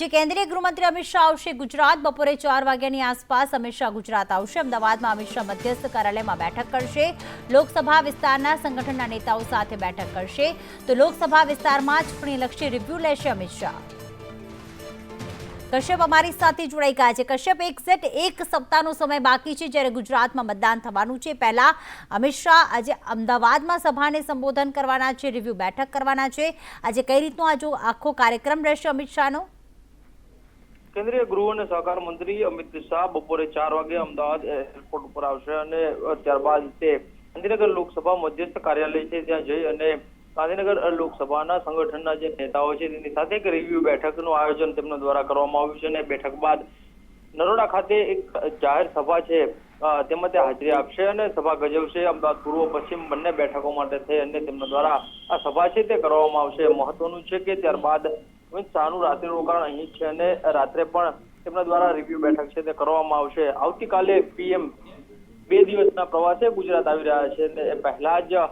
જે કેન્દ્રીય ગૃહમંત્રી અમિત શાહ આવશે ગુજરાત, બપોરે ચાર વાગ્યાની આસપાસ અમિત શાહ ગુજરાત આવશે. અમદાવાદમાં અમિત શાહ મધ્યસ્થ કાર્યાલયમાં બેઠક કરશે. લોકસભા વિસ્તારના સંગઠનના નેતાઓ સાથે બેઠક કરશે. તો લોકસભા વિસ્તારમાં ચૂંટણીલક્ષી રિવ્યૂ લેશે અમિત શાહ. કશ્યપ અમારી સાથે જોડાઈ ગયા છે. કશ્યપ એક્ઝેક્ટ એક સપ્તાહનો સમય બાકી છે જ્યારે ગુજરાતમાં મતદાન થવાનું છે. પહેલા અમિત શાહ આજે અમદાવાદમાં સભાને સંબોધન કરવાના છે, રિવ્યૂ બેઠક કરવાના છે. આજે કઈ રીતનો આ આખો કાર્યક્રમ રહેશે અમિત શાહનો? કેન્દ્રીય ગૃહ અને સહકાર મંત્રી અમિત શાહ બપોરે ચાર વાગે અમદાવાદ એરપોર્ટ ઉપર આવશે અને ત્યારબાદ તે ગાંધીનગર લોકસભા મધ્યસ્થ કાર્યાલય છે, ત્યાં જઈ અને ગાંધીનગર લોકસભાના સંગઠનના જે નેતાઓ છે, તેની સાથે એક રિવ્યુ બેઠકનું આયોજન તેમના દ્વારા કરવામાં આવ્યું છે અને બેઠક બાદ નરોડા ખાતે એક જાહેર સભા છે તેમાં તે હાજરી આપશે અને સભા ગજવશે. અમદાવાદ પૂર્વ પશ્ચિમ બંને બેઠકો માટે થઈ અને તેમના દ્વારા આ સભા છે તે કરવામાં આવશે. મહત્વનું છે કે ત્યારબાદ શાહનું રાત્રિ રોકાણ અહીં છે અને રાત્રે પણ તેમના દ્વારા રિવ્યુ બેઠક છે તે કરવામાં આવશે. આવતીકાલે પીએમ બે દિવસના પ્રવાસે ગુજરાત આવી રહ્યા છે અને પહેલા જ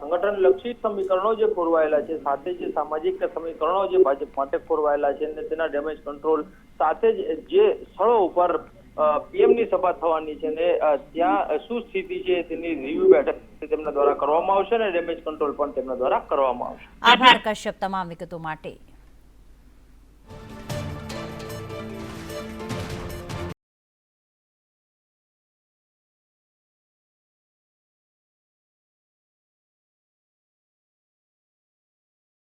સંગઠન લક્ષી સમીકરણો જે ખોરવાયેલા છે, સાથે જે સામાજિક સમીકરણો જે ભાજપ માટે ખોરવાયેલા છે અને તેના ડેમેજ કંટ્રોલ સાથે જ જે સ્થળો ઉપર પીએમની સભા થવાની છે ને ત્યાં શું સ્થિતિ છે તેની રિવ્યુ બેઠક તેમના દ્વારા કરવામાં આવશે અને ડેમેજ કંટ્રોલ પણ તેમના દ્વારા કરવામાં આવશે. આભાર, કશ્યપ, તમામ વિગતો માટે.